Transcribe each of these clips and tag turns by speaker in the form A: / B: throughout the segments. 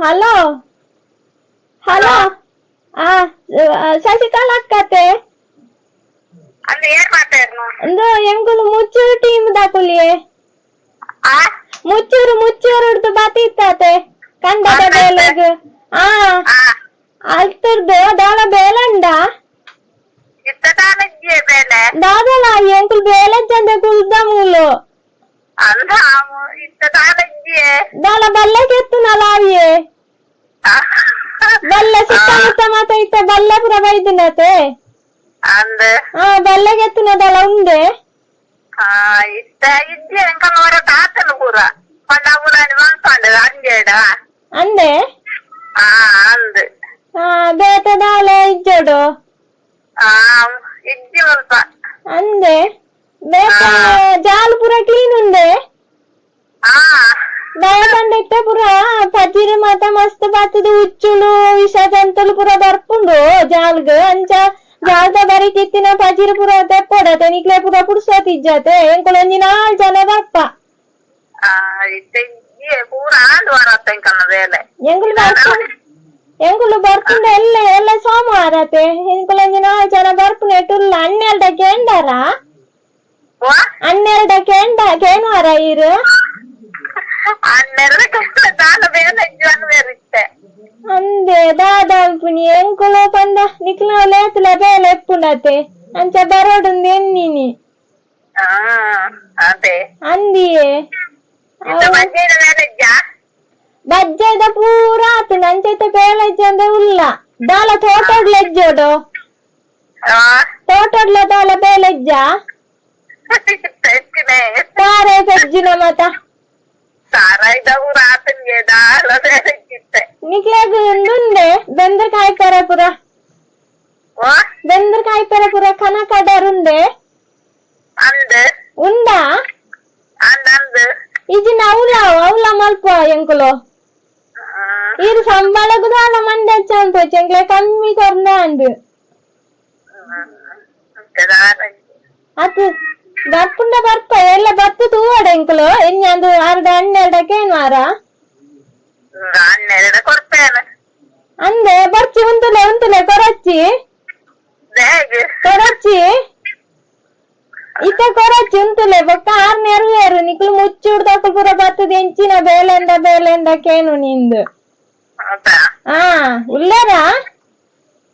A: Hello hello ಆ ಶಶಿಕಲಾ ಅಕ್ಕತೆ
B: ಅಂದ್ರೆ ಏನ್ ಮಾತಾಡ್ನು
A: ಒಂದು ಎಂಗುಲು ಮುಚ್ಚೂರು ಟೀಮ್ ದಾಕುಲಿಯೇ
B: ಆ
A: ಮುಚ್ಚೂರು ಮುಚ್ಚೂರು ಹಿಡ್ದು ಬತ್ತಿತ್ತಾತೆ ಕಂಡದ ಬೇಲೆಗ್ ಆ
B: ಆ
A: ಅಲ್ತರ್ದು ದಾಳ ಬೇಲಂಡ
B: ಇತ್ತ ತಾನಜ್ಜಿಯ ಬೇಲೆ
A: ದಾದಲ ಎಂಕುಲ್ ಬೇಲೆ ಚಂದ ಕುಲ್ದ ಮೂಲು
B: ಅಂದ ಇತ್ತ ತಾನಜ್ಜಿಯ
A: ದಾಳ ಬಲ್ಲೆಗೆ ಎತ್ತುನಲ ಅವಿಯೇ ಬಲ್ಲೆ ಸುತ್ತಮುತ್ತ ಮಾತ ಇತ್ತ ಬಲ್ಲೆ ಪುರ ಬೈದಿನತೆ
B: ಅಂದ
A: ಆ ಬಲ್ಲೆಗೆ ಎತ್ತುನ ದಾಳ ಉಂಡೆ
B: ಆ ಇತ್ತ ಇಜ್ಜಿ ಎಂಕನವರ ತಾತನ ಪೂರ ಪಂಡಾಪುರಾನಿ ಮನ್ಪಂಡ ಅಂಜೇಡ
A: ಅಂದೆ
B: ಆ ಅಂದ
A: ಆ ಬೇತ ದಾಳ ಇಜ್ಜೋಡು
B: ಆ ಇಜ್ಜಿ ಮಲ್ಪ
A: ಅಂದೆ ಬೇತ ಜಾಲ್ ಪುರ ಕ್ಲೀನ್ ಉಂಡೆ
B: ಆ
A: ದಯಪಂಡ ಇತ್ತ ಪುರ ಪಜಿರು ಮಾತ ಮಸ್ತ್ ಬತ್ತದ ಉಚ್ಚುಳು ವಿಷ ಜಂತುಲು ಪುರ ಬರ್ಪುಂಡು ಜಾಲ್ಗ್ ಅಂಚ ಜಾಲ್ದ ಬರಿ ಕಿತ್ತಿನ ಪಜಿರು ಪುರ ತೆಪ್ಪೊಡತೆ ನಿಕ್ಲೆ ಪುರ ಪುಡ್ಸೋತಿಜ್ಜತೆ ಎಂಕುಲೊಂಜಿ ನಾಲ್ ಜನ ದಪ್ಪ
B: ಆ ಇತ್ತ ಇಜ್ಜಿ ಪೂರ ಆಂಡ್ ವರತ್ತ ಎಂಕನ ಬೇಲೆ
A: ಎಂಗುಲು ಬರ್ಪು ಎಂಗುಲು ಬರ್ಪುಂಡ ಎಲ್ಲ ಎಲ್ಲ ಸೋಮವಾರತೆ ಎಂಕುಲೊಂಜಿ ನಾಲ್ ಜನ ಬರ್ಪುನ ಟುಲ್ಲ ಹನ್ನೆರಡಕ್ಕೆ ಎಂಡಾರ
B: ವಾ
A: ಹನ್ನೆರಡಕ್ಕೆ ಎಂಡ ಕೇನುವಾರ ಇರು
B: ಹನ್ನೆರಡು ಕಷ್ಟ ತಾನು ಬೇಲೆ ಇಜ್ಜಿ ಬೇರಿತ್ತೆ
A: ಅಂದೆ ದಾದಾಲ್ಪುನಿ ಎಂಕುಲು ಪಂದ ನಿಕ್ಲ ಲೇತಲ ಬೇಲೆ ಎಪ್ಪುಂಡತೆ ಅಂಚ ಬರೋಡುಂದು ಎನ್ನಿನಿ
B: ಆ ಅದೇ
A: ಅಂದಿಯೇ
B: ಇತ್ತ ಮಜ್ಜಿನ ಬೇಲೆ ಇಜ್ಜಾ
A: ಬಜ್ಜದ ಪೂರ ಆತು ನಂಚೈತೆ ಬೇಲೆಜ್ಜಂದೆ ಉಲ್ಲ ದಾಲ ತೋಟಡ್ಲೆಜ್ಜೋಡು
B: ಆ
A: ತೋಟಡ್ಲ ದಾಲ ಬೇಲೆಜ್ಜ
B: ತೆಚ್ಚಿನೆ
A: ತಾರೆ ಪೆಜ್ಜಿನ ಮತ ನಿಕ್ಲೆಗ್ ಉಂದುಂಡೆ ಬೆಂದ್ರ ಕಾಯ್ಪರ ಪುರ
B: ವಾ
A: ಬೆಂದ್ರ ಕಾಯ್ಪರ ಪುರ ಕನಕಡರುಂಡೆ
B: ಅಂದ್
A: ಉಂಡ
B: ಅಂದ್ ಅಂದ್
A: ಇಜಿನ ಅವಲ ಅವಲ ಮಲ್ಪ ಎಂಕುಲು ಇರು ಸಂಬಳಗು ದಾಲ ಮಂಡೆ ಚಂಪ ಚೆಂಕ್ಲೆ ಕಮ್ಮಿ ಕೊರ್ದ ಅಂದು ಅದು ಬರ್ಪುಂಡ ಬರ್ಪ ಎಲ್ಲ ಬತ್ತು ತೂವಡ ಎಂಕುಲು ಎನ್ಯಂದು ಅರ್ಧ ಹನ್ನೆರಡಕ್ಕೆ ಏನು ವಾರ
B: ಹನ್ನೆರಡು ಕೊಡ್ತೇನೆ
A: ಅಂದೆ ಬರ್ಚಿ ಉಂತುಲೆ ಉಂತುಲೆ ಕೊರಚ್ಚಿ
B: ಬ್ಯಾಗ್
A: ಕೊರಚ್ಚಿ ಇತ್ತ ಕೊರಚ್ಚಿ ಉಂತುಲೆ ಬೊಕ್ಕ ಆರ್ ನೆರವೇರು ನಿಕ್ಲು ಮುಚ್ಚಿ ಉಡ್ದಕ್ಕು ಪುರ ಬತ್ತದ ಎಂಚಿನ ಬೇಲೆಂದ ಬೇಲೆಂದ ಕೇನು ನಿಂದು
B: ಹೌದಾ
A: ಆ ಉಳ್ಳೇರ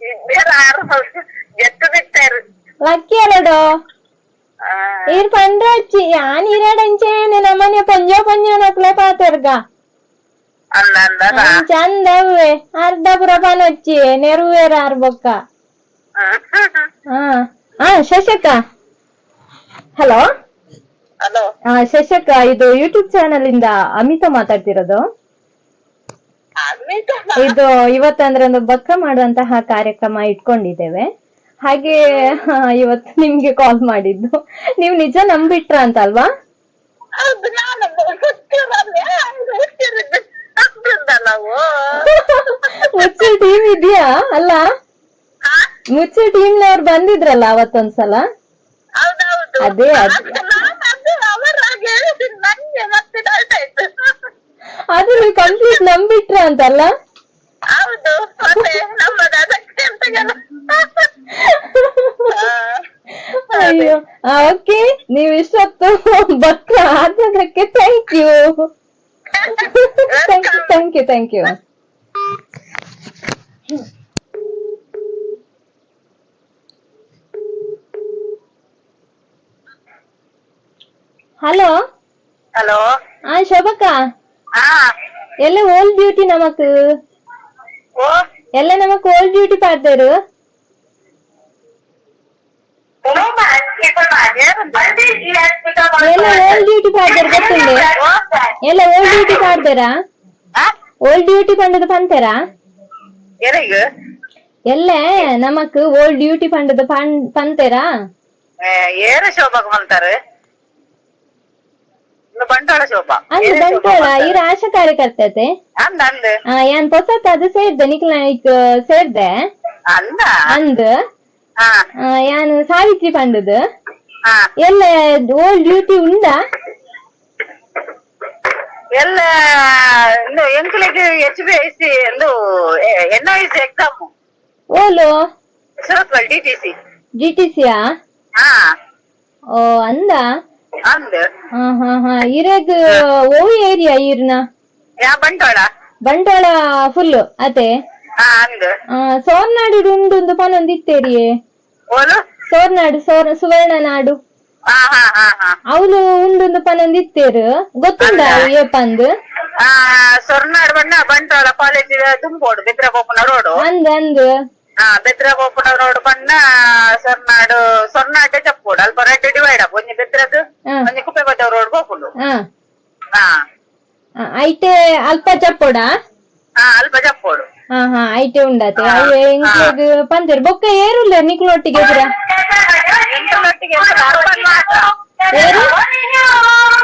B: ಇದ್ದೇರ ಆರು ಎತ್ತು ಬಿಟ್ಟರು
A: ಲಕ್ಕಿ ಎರಡು ಇರ್ ಪಂಡ್ರೆ ಹಚ್ಚಿ ಯಾನ್ ಇರಡ್ ಅಂಚೇನೆ ನಮ್ಮನೆ ಪಂಜೋ ಪಂಜೋ ನಕ್ಲೆ ಪಾತೆರ್ಗ
B: ಅಂದ
A: ಚಂದವ್ವೆ. ಅರ್ಧ ಪ್ರಭಾನ ಹಚ್ಚಿ ನೆರವೇರ ಅರ್ಬಕ್ಕ ಬೊಕ್ಕ ಹಾ ಹಾ. ಶಶಕ. ಹಲೋ?
B: ಹಲೋ.
A: ಹಾ ಶಶಕ ಇದು ಯೂಟ್ಯೂಬ್ ಚಾನಲ್ ಇಂದ ಅಮಿತಾ ಮಾತಾಡ್ತಿರೋದು. ಇದು ಇವತ್ತಂದ್ರೆ ಒಂದು ಬಕ್ಕ ಮಾಡುವಂತಹ ಕಾರ್ಯಕ್ರಮ ಇಟ್ಕೊಂಡಿದ್ದೇವೆ. ಹಾಗೆ ಇವತ್ತು ನಿಮ್ಗೆ ಕಾಲ್ ಮಾಡಿದ್ದು. ನೀವು ನಿಜ ನಂಬಿಟ್ರ ಅಂತ ಅಲ್ವಾ
B: ಹುಟ್ಟಿರಲ್ಲ ನಾವು.
A: ಮುಚ್ಚ ಟೀಮ್ ಇದೆಯಾ? ಅಲ್ಲ? ಮುಚ್ಚ ಟೀಮ್ ನವ್ರು ಬಂದಿದ್ರಲ್ಲ ಅವತ್ತೊಂದ್ಸಲ? ಅದೇ, ಅದೇ. ನೀವು ಕಂಪ್ಲೀಟ್ ನಂಬಿಟ್ರ ಅಂತಲ್ಲ?
B: ಹೌದು.
A: ಅಯ್ಯೋ. ಓಕೆ ನೀವು ಇಷ್ಟೊತ್ತು ಬಕ್ಕ ಆದದಕ್ಕೆ thank you thank you thank you thank you hello
B: hello
A: ಆ ಶೋಭಕ್ಕ
B: ಹಾ
A: ಎಲ್ಲ ಓಲ್ಡ್ ಡ್ಯೂಟಿ ನಮಕ್
B: ಓ
A: ಎಲ್ಲ ನಮಕ್ ಓಲ್ಡ್ ಡ್ಯೂಟಿ ಪಾಡ್ದೇರು ಎಲ್ಲ ಓಲ್ಡ್ ಡ್ಯೂಟಿ ಪಾಡ್ದೇರು ಗೊತ್ತುಂಡೆ ಎಲ್ಲ ಓಲ್ಡ್ ಡ್ಯೂಟಿ ಪಾಡ್ದೇರಾ ಓಲ್ಡ್ ಡ್ಯೂಟಿ ಪಂಡದ ಪಂತೆರಾ
B: ಯಾರಿಗ
A: ಎಲ್ಲ ನಮಕ್ ಓಲ್ಡ್ ಡ್ಯೂಟಿ ಪಂಡದ ಪಂತೆರಾ
B: ಏರು ಶೋಭಕ್ ಬಂತಾರೆ ಬಂಡವಾಳ ಶೋಭಾ.
A: ಅಂದ್ ಆಶಾ ಕಾರ್ಯಕರ್ತತೆ. ಯಾನ್ ಪೊಸತ್ ಅದು ಸೇರ್ದೆ ನಿಕ್ಲ ಈಗ ಸೇರ್ದೆ.
B: ಅಂದ?
A: ಯಾನ್ ಸಾವಿತ್ರಿ ಪಂಡದ ಎಲ್ಲ ಓಲ್ಡ್ ಡ್ಯೂಟಿ ಉಂಡ?
B: ಎಲ್ಲ ಇಂದು ಎಂಕ್ಲೆಗ್ ಎಚ್ ಬಿ ಐ ಸಿ ಎಂದು N I C exam
A: Olu?
B: Surathkal D T C
A: G T ಸಿಯಾ
B: ಹಾ.
A: ಓ ಅಂದ?
B: ಅಂದ್.
A: ಹ ಹ ಹಾ. ಇರಗ್ ಓ ಏರಿಯಾ ಇರ್ನ
B: ಯಾ ಬಂಟ್ವಾಳ?
A: ಬಂಟ್ವಾಳ ಫುಲ್ ಅತೆ
B: ಹಾ ಅಂದ್.
A: ಸೋರ್ನಾಡು ಉಂಡು ಒಂದು ಪನೊಂದು ಇತ್ತೇರಿಯೇ
B: ಓಲು?
A: ಸೋರ್ನಾಡು ಸೋರ್ ಸುವರ್ಣ ನಾಡು. ಅವಳು ಉಂಡೊಂದು ಪನೊಂದು ಇತ್ತೇರು. ಗೊತ್ತುಂಡ ಏಪಂದ್
B: ಆ ಸೊರ್ನಾಡ್ ಬಣ್ಣ ಬಂಟ್ವಾಳ ಕಾಲೇಜ್ ತುಂಬೋಡು ಬೆದ್ರಗೋಪನ ರೋಡು.
A: ಅಂದ್ ಅಂದ್.
B: ಹಾ ಬೆದ್ರಗೋಪನ ರೋಡ್ ಬಣ್ಣ ಸೊರ್ನಾಡು ಸೊರ್ನಾಟೆ ಚಪ್ಪೋಡು. ಅಲ್ಪ ರೆಡ್ ಡಿವೈಡ್ ಅಪ್ಪ ಒಂಜಿ
A: ಬೆದ್ರದ್ದು
B: ಒಂಜಿ ಕುಪ್ಪೆಬದ್ದ ರೋಡ್ ಗೋಪುಂಡು
A: ಹಾ.
B: ಹಾ.
A: ಆ, ಹಾ ಅಲ್ಪ ಚಪ್ಪೋಡ.
B: ಹಾ ಅಲ್ಪ ಚಪ್ಪೋಡು
A: ಹಾ ಹಾ ಐಟೆ ಉಂಡತೆ ಅವೆ ಇಂಕ್ಲೆಗ್ ಪಂದಿರ್ ಬೊಕ್ಕ ಏರುಲ್ಲ ನಿಕ್ಲೊಟ್ಟಿಗೆ ಎದುರ
B: ಎಂಟಲೊಟ್ಟಿಗೆ ಅರ್ಬನ್ ಮಾತ್ರ
A: ಏರು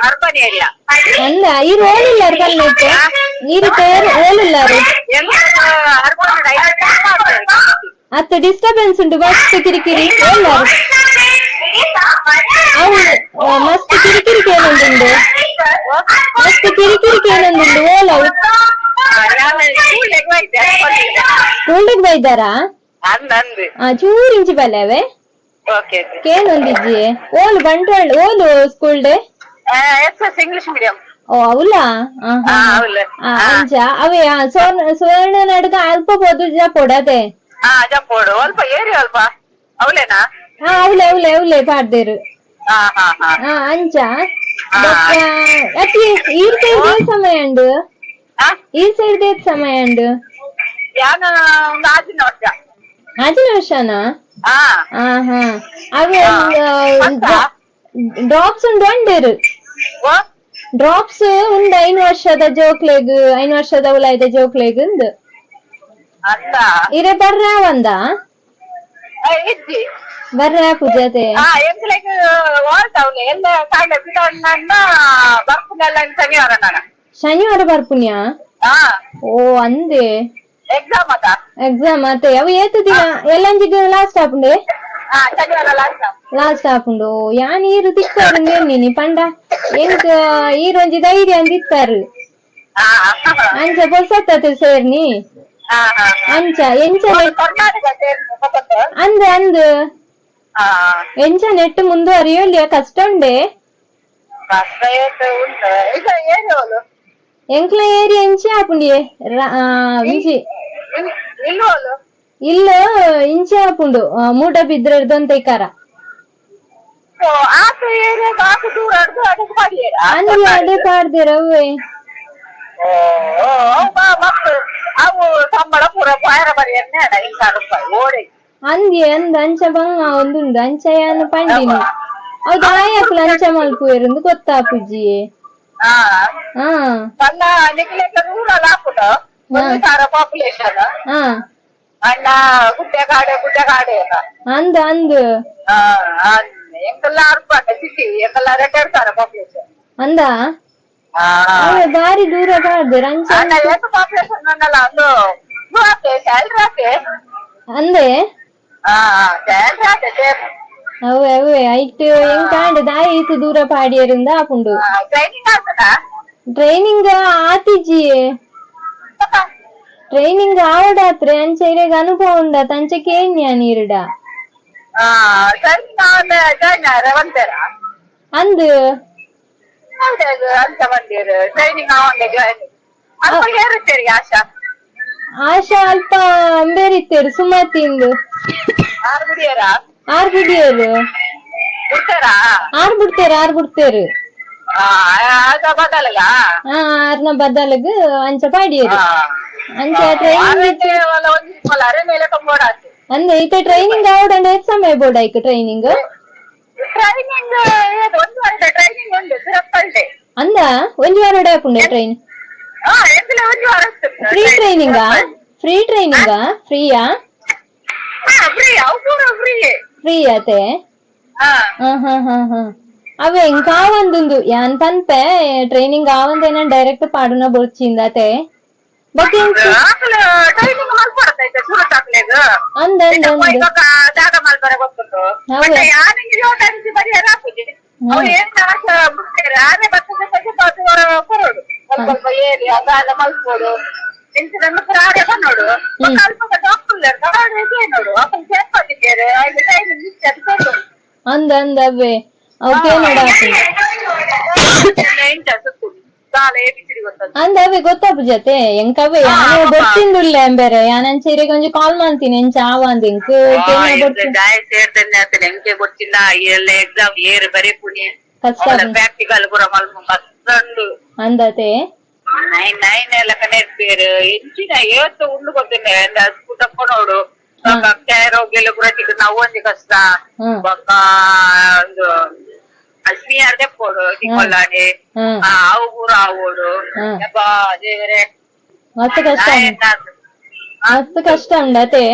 B: ಅರ್ಬನ್ ಏರಿಯಾ
A: ಅಂದ ಈ ರೋಲಿಲ್ಲ ಕಲ್ನೈತೆ ನೀರು ತೇರು ಓಲಿಲ್ಲಾರು
B: ಅರ್ಬನ್
A: ಅತ್ತ ಡಿಸ್ಟರ್ಬೆನ್ಸ್ ಉಂಟು ಮಸ್ತ್ ಕಿರಿಕಿರಿ ಎಲ್ಲಾರು ಅವು ಆ, ಮಸ್ತ್ ಕಿರಿಕಿರಿ ಏನೊಂದುಂಡು ಮಸ್ತ್ ಕಿರಿಕಿರಿ ಏನೊಂದುಂಡು ಓಲವು ಸ್ಕೂಲ್ಗೆ ಬೈದಾರಾ
B: ಅಂದ್
A: ಆ ಚೂರಿಂಚಿ ಬಲ್ಲೆವೆ
B: ಓಕೆ
A: ಕೇನೊಂದಿಜ್ಜಿ ಓಲು ಬಂಟ್ವಾಳ ಓಲು school day
B: yes yes English medium
A: ಓ ಅವಲಾ
B: ಹಾ ಅವಲ್ಲ
A: ಆ ಅಂಚ ಅವೇ ಆ, ಸುವರ್ಣ ಸುವರ್ಣ ನಡುಗ ಅಲ್ಪ ಬೋದು ಕೊಡದೆ
B: ಹಾ ಜಂಪೋಡು ಅಲ್ಪ ಏರಿ ಅಲ್ಪ ಅವಲೇನಾ
A: ಹಾ ಅವಲೆ ಅವಲೆ ಅವಲೆ ಪಾಡ್ದೇರು
B: ಹಾ ಹಾ ಹಾ
A: ಆ ಅಂಚ ಬೊಕ್ಕ ಅಟ್ಲಿ ಈರ್ ಸೈಡ್ ಏತ್ ಸಮಯ ಉಂಡು
B: ಹಾ
A: ಈರ್ ಸೈಡ್ ಏತ್ ಸಮಯ ಉಂಡು
B: ಯಾನ ಒಂದು ಆಜಿನ ವರ್ಷ
A: ಆಜಿನ ವರ್ಷನಾ
B: ಹಾ
A: ಹಾ ಹಾ ಅವೇ
B: ಅಂತ?
A: ಡ್ರಾಪ್ಸ್ ಉಂಡು ಒಂಡೇರು
B: ಓ
A: ಡ್ರಾಪ್ಸ್ ಉಂಡು ಐನ್ ವರ್ಷದ ಜೋಕ್ಲೆಗ್ ಐನ್ ವರ್ಷದ ಉಲಾಯ್ದ ಜೋಕ್ಲೆಗ್ ಉಂದು
B: ಅಂತ
A: ಇರೆ ಬರ್ರ ಒಂದ
B: ಏ, ಇಜ್ಜಿ
A: ಬರ್ರ ಪೂಜತೆ
B: ಹಾ ಎಂಗ್ಲೆಗ್ ಓಡ್ತಾವ್ಲೆ ಎಲ್ಲ ಕಾಯಿಲೆ ಬಿಡೋಣ್ಣ ಬರ್ಪುನೆಲ್ಲ ಶನಿವಾರ ನಾನು
A: ಶನಿವಾರ ಬರ್ಪುನ್ಯಾ
B: ಹಾ
A: ಓ ಅಂದೆ
B: ಎಕ್ಸಾಮ್ ಅದ
A: ಎಕ್ಸಾಮ್ ಮತ್ತೆ ಅವು ಏತು ದಿನ ಎಲ್ಲಂಜಿಗೆ ಲಾಸ್ಟ್ ಆಪುಂಡೆ
B: ಹಾ ಶನಿವಾರ ಲಾಸ್ಟ್
A: ಲಾಸ್ಟ್ ಆಪುಂಡು ಯಾನ್ ಈರು ತಿಕ್ಕಾರು ನೀನಿ ಪಂಡ ಎಂಕ್ ಈರೊಂಜಿ ಧೈರ್ಯ ಅಂದಿತ್ತಾರು
B: ಹಾ
A: ಅಂಚ ಬೊಸತ್ತತೆ ಸೇರ್ನಿ
B: ಹಾ ಹಾ
A: ಅಂಚ ಎಂಚ ನೆಟ್-
B: ಕರ್ನಾಟಕ ಸೇರ್ನು ಗೊತ್ತುಂಟು?
A: ಅಂದ್ ಅಂದ್
B: ಹಾ
A: ಎಂಚ ನೆಟ್ ಮುಂದುವರಿಯೋಲ್ಯ ಕಷ್ಟ ಉಂಡೆ
B: ಕಷ್ಟ ಏಟು ಉಂಟು ಈಗ ಏನು ಅವಳು
A: ಎಂಕ್ಲ ಏರಿ ಇಂಚಿ ಆಪುಂಡಿ ಇಂಚಿ. ಇಲ್ಲ ಇಂಚಿ ಆಪುಂಡು ಮೂಟ ಬಿದ್ರಡ್ದಂತ ಇಕಾರ
B: ಆತು ಏರಿಯಾಗ ಆತು ದೂರ ಹಿಡ್ದು ಅದಕ್ಕೆ ಮಾಡಿಯೇರ
A: ಅಂದ್ ಅದೇ
B: ಓಡಿ.
A: ಅಂದಿ ಅಂದ ಅಂಚ ಬಂಗ ಒಂದುಂಡು. ಅಂಚ ಯಾನು ಪಂಡಿನಿ. ಹೌದು ಆಯಕ್ಲ ಅಂಚ ಮಲ್ಪುವೆರಂದು ಗೊತ್ತಾಪುಜ್ಜಿ
B: ಹಾ
A: पण
B: निघले तर रुरल आपलं म्हणजे सारं पॉप्युलेशन
A: అన్న
B: గుడ్డెకాడే గుడ్డెకాడే అందు అందు.
A: ఎంకల్లా అరుపాట
B: సిటీ ఎంకల్లా రెట్టేడతారు పాపులేషన్ అందా? దారి దూర కాదు
A: రంజన్
B: ఎంత
A: పాపులేషన్ ఉండాలి అందు శాలరీ అందే?
B: శాలరీ అంటే ಪಾಪ್ಯುಲೇಷನ್ ಅನ್ನಲ್ಲ ಒಂದು ಮೂವತ್ತೆ ಸ್ಯಾಲ್ರಿ ಹಾಕಿ
A: ಅಂದೆ
B: ಹಾ ಸ್ಯಾಲ್ರಿ ಹಾಕಿ ಸೇಮ್
A: ಅವೇ ಅವೇ ಐಟ್ ಹೆಂಗ್ ಕಾಂಡ ದಾಯಿ ಐತು ದೂರ ಪಾಡಿಯರಿಂದ ಆಪುಂಡು
B: ಟ್ರೈನಿಂಗ್ ಆಗ್ತದಾ
A: ಟ್ರೈನಿಂಗ್ ಆತಿಜ್ಜಿ ಟ್ರೈನಿಂಗ್ ಆವಡಾತ್ರೆ ಅಂಚ ಇರೆಗ್ ಅನುಭವ ಉಂಡತ್ ಅಂಚ ಕೇನ್ಯ ನೀರುಡ
B: ಹಾ ಟ್ರೈನಿಂಗ್ ಆದ ಜಾಯ್ನ್ ರೇವಂತೇರ
A: ಅಂದ್
B: ಹೌದು ಅಂತ ಬಂದಿರು ಟ್ರೈನಿಂಗ್ ಆವಂಗೆ ಜಾಯ್ನ್ ಅಲ್ಪ ಏರುತ್ತೇರಿ ಆಶಾ
A: ಆಶಾ ಅಲ್ಪ ಬೇರಿತ್ತೇರು ಸುಮತಿಂದು
B: ಆರು ಬಿಡಿಯರ
A: ಆರ್ ಬಿಡಿಯರು
B: ಬಿಡ್ತಾರಾ
A: ಆರ್ ಬಿಡ್ತೇರು ಆರ್ ಬಿಡ್ತೇರು
B: ಹಾ ಆಗ ಬದಲಗ
A: ಆ ಆರ್ನ ಬದಲಗ್ ಅಂಚ ಪಾಡಿಯರು ಅಂಚ ಟ್ರೈನಿಂಗ್
B: ಆರಕ್ಕೆ ಒಲ ಒಂಜಿ ಮಲಾರೆ ಮೇಲೆ ಕಂಬೋಡ ಆತು
A: ಅಂದ್ರೆ ಈತ ಟ್ರೈನಿಂಗ್ ಆವಡಂಡ ಎಷ್ಟ್ ಸಮಯ ಬೋಡ ಐಕ್ ಟ್ರೈನಿಂಗ್
B: ಟ್ರೈನಿಂಗ್ ಏದು ಒಂದು ಗಂಟೆ ಟ್ರೈನಿಂಗ್ ಉಂಟು ಸಿರಪ್ಪಲ್ಡೆ
A: ಅಂದ ಒಂಜಿ ವಾರ ಆಪುಂಡೆ ಟ್ರೈನ್
B: ಹಾ ಎಂತಲ ಒಂದು ವಾರ
A: ಫ್ರೀ ಟ್ರೈನಿಂಗಾ ಫ್ರೀ ಟ್ರೈನಿಂಗಾ ಫ್ರೀಯಾ
B: ಹಾ ಫ್ರೀ ಅವು ಪೂರ ಫ್ರೀ
A: ಫ್ರೀ ಆತೆ
B: ಹಾ
A: ಹಾ ಹಾ ಹಾ ಹಾ ಅವೆ ಇಂಕ ಆವಂದುಂದು ಯಾನ್ ಪನ್ಪೆ ಟ್ರೈನಿಂಗ್ ಆವಂದೇನ ಡೈರೆಕ್ಟ್ ಪಾಡುನ ಬೊರ್ಚಿಂದತೆ ಬಟ್
B: ಆಕಲ ಟ್ರೈನಿಂಗ್ ಮಲ್ಪಡತೈತೆ ಸೂರತ್ ಆಕಲೆಗ
A: ಅಂದ ಅಂದ ಅಂದ
B: ಇವಾಗ ಜಾಗ ಮಲ್ಪರೆ ಗೊತ್ತುಂಟು
A: ಹೌದು.
B: ಮತ್ತೆ ಯಾನಿಗೆ ಯೋಟನ್ಸಿ ಬರಿಯರ ಹಾಕುದು ಅವು ಏನ್ ಆಶ ಬಿಡ್ತಾರೆ ಆನೆ ಬರ್ತದೆ ಸಂಜೆ ಪಾತು ಕೊರೋಡು ಸ್ವಲ್ಪ ಸ್ವಲ್ಪ ಏರಿ ಅಗಾಲ ಮಲ್ಪೋಡು ಇಂಚಿನ ಪ್ರಾಣಿ ನೋಡು
A: ಹ್ಮ್.
B: ಸ್ವಲ್ಪ ಡಾಕ್ಟರ್
A: ಅಂದ ಅಂದ ಅವ್ವೆ ಅವಕ್ಕೆ ನೋಡಾತಿ ಅಂದ ಗೊತ್ತಾಪು ಜತೆ ಎಂಕವ್ವೆ ಯಾನು ಗೊತ್ತಿಂದುಲ್ಲ ಎಂಬೇರೆ ಯಾನನ್ ಸೀರೆಗೆ ಒಂಜಿ ಕಾಲ್ ಮಾಡ್ತೀನಿ ಎಂಚ ಆವ ಅಂದ್ ಎಂಕ್
B: ಗಾಯ ಸೇರ್ತೇನೆ ಅಂತ ಎಂಕೆ ಗೊತ್ತಿಲ್ಲ ಎಲ್ಲ ಎಕ್ಸಾಮ್ ಏರ್ ಬರೀ ಪುಣ್ಯ
A: ಕಷ್ಟ
B: ಪ್ರಾಕ್ಟಿಕಲ್ ಪೂರ ಮಲ್ಮ ಮತ್ತೊಂದು
A: ಅಂದತೆ
B: ನೈನ್ ನೈನ್ ಎಲ್ಲ ಕನೆಕ್ಟೇರು ಹೆಚ್ಚಿನ ಇವತ್ತು ಉಂಡು ಸ್ಕೂಟಪ್ಪ ನೋಡು ಆರೋಗ್ಯ ಪೂರ ಸಿಕ್ಕ ನಾವು ಒಂದಿ ಕಷ್ಟ. ಬೊಕ್ಕ ಇದು ಒಂದು ಅಶ್ಮಿಯಾರ್ ತೆಪ್ಪೋಡು ತಿಕ್ಕೊಳ್ಳಾಡಿ
A: ಆ
B: ಅವು ಪೂರ ಆವೋಡು ದೇವರೇ.
A: ಮತ್ತೆ ಕಷ್ಟ ಮಸ್ತ್ ಕಷ್ಟ ಉಂಡತೆ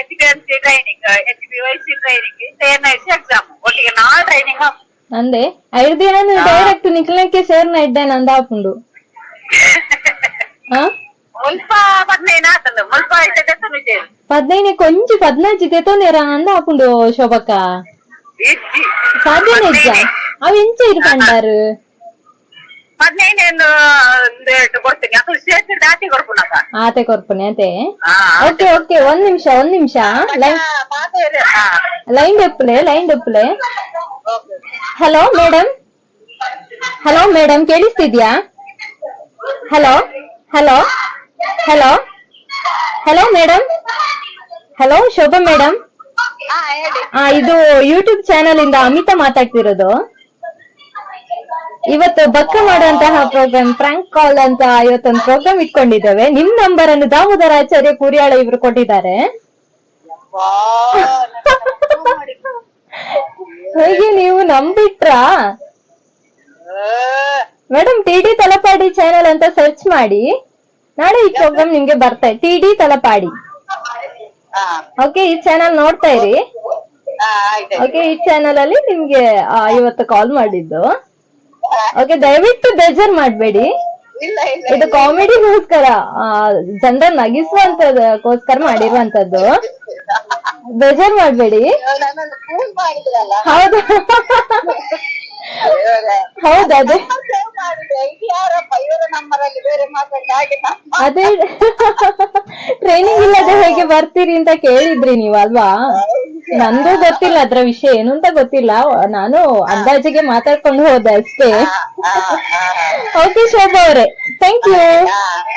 B: H B M C training H B Y C training I exam ಒಟ್ಟಿಗೆ ನಾ ಟ್ರೈನಿಂಗ್
A: ಅಂದೆ ಐದು ದಿನ ಡೈರೆಕ್ಟ್ ನಿಕ್ಲಕ್ಕೆ ಸೇರ್ನ ಇದ್ದೇನೆ ಅಂದ ಹಾಕೊಂಡು ಹಾ
B: ಮುಲ್ಪ ಪದ್ನೈದು ಆತಲ್ಲ ಮುಲ್ಪ ಐತೆ ವಿಜಯ
A: ಪದ್ನೈನೆ ಕೊಂಚ ಪದ್ನಂಚಿ ತೆತ್ತೊಂದೇರ ಅಂದ
B: ಒಂದು ಕೊಡ್ತೀನಿ. ಅದು
A: ಆತೆ ಕೊರ್ಪನೆ ಆತೆ.
B: ఓకే
A: ಓಕೆ ಓಕೆ ಒಂದ್ ನಿಮಿಷ ಒಂದ್ ನಿಮಿಷ. ಲೈನ್
B: లైన్
A: ಲೈನ್ ಡೆಪ್ಲೆ ಹಲೋ ಮೇಡಮ್ ಹಲೋ ಮೇಡಮ್ ಕೇಳಿಸ್ತಿದ್ಯಾ? Hello hello hello hello madam hello Shobha
B: madam ಹೇಳಿ.
A: ಆ ಇದು ಯೂಟ್ಯೂಬ್ ಚಾನೆಲ್ ಇಂದ ಅಮಿತಾ ಮಾತಾಡ್ತಿರೋದು. ಇವತ್ತು ಬಕ್ಕ ಮಾಡುವಂತಹ ಪ್ರೋಗ್ರಾಮ್ ಫ್ರಾಂಕ್ ಕಾಲ್ ಅಂತ ಇವತ್ತೊಂದು ಪ್ರೋಗ್ರಾಮ್ ಇಟ್ಕೊಂಡಿದ್ದೇವೆ. ನಿಮ್ ನಂಬರ್ ಅನ್ನು ದಾಮೋದರ ಆಚಾರ್ಯ ಕುರಿಯಾಳ ಇವರು ಕೊಟ್ಟಿದ್ದಾರೆ. ಹೇಗೆ ನೀವು ನಂಬಿಟ್ರಾ? Madam T D Talapady channel ಅಂತ ಸರ್ಚ್ ಮಾಡಿ. ನಾಳೆ ಈ ಪ್ರೋಗ್ರಾಮ್ ನಿಮ್ಗೆ ಬರ್ತಾ ಟಿ ಡಿ ತಲಪಾಡಿ. ಓಕೆ ಈ ಚಾನೆಲ್ ನೋಡ್ತಾ ಇರಿ. ಓಕೆ ಈ ಚಾನೆಲ್ ಅಲ್ಲಿ ನಿಮ್ಗೆ ಇವತ್ತು ಕಾಲ್ ಮಾಡಿದ್ದು. ಓಕೆ ದಯವಿಟ್ಟು ಬೇಜಾರ್ ಮಾಡಬೇಡಿ. ಇದು ಕಾಮಿಡಿಗೋಸ್ಕರ ಜನರ ನಗಿಸುವಂತದಕ್ಕೋಸ್ಕರ ಮಾಡಿರುವಂತದ್ದು. ಬೇಜಾರ್ ಮಾಡಬೇಡಿ. ಹೌದು. ಹೌದು ಅದೇ. ಅದೇ. ಟ್ರೈನಿಂಗ್ ಇಲ್ಲದೆ ಹೇಗೆ ಬರ್ತೀರಿ ಅಂತ ಕೇಳಿದ್ರಿ ನೀವಲ್ವಾ? ಅಲ್ವಾ ನನ್ಗೂ ಗೊತ್ತಿಲ್ಲ ಅದ್ರ ವಿಷಯ ಏನು ಅಂತ ಗೊತ್ತಿಲ್ಲ. ನಾನು ಅಂದಾಜಿಗೆ ಮಾತಾಡ್ಕೊಂಡು ಹೋದೆ ಅಷ್ಟೇ. ಓಕೆ ಶೋಭಾ ಅವರೇ. Thank you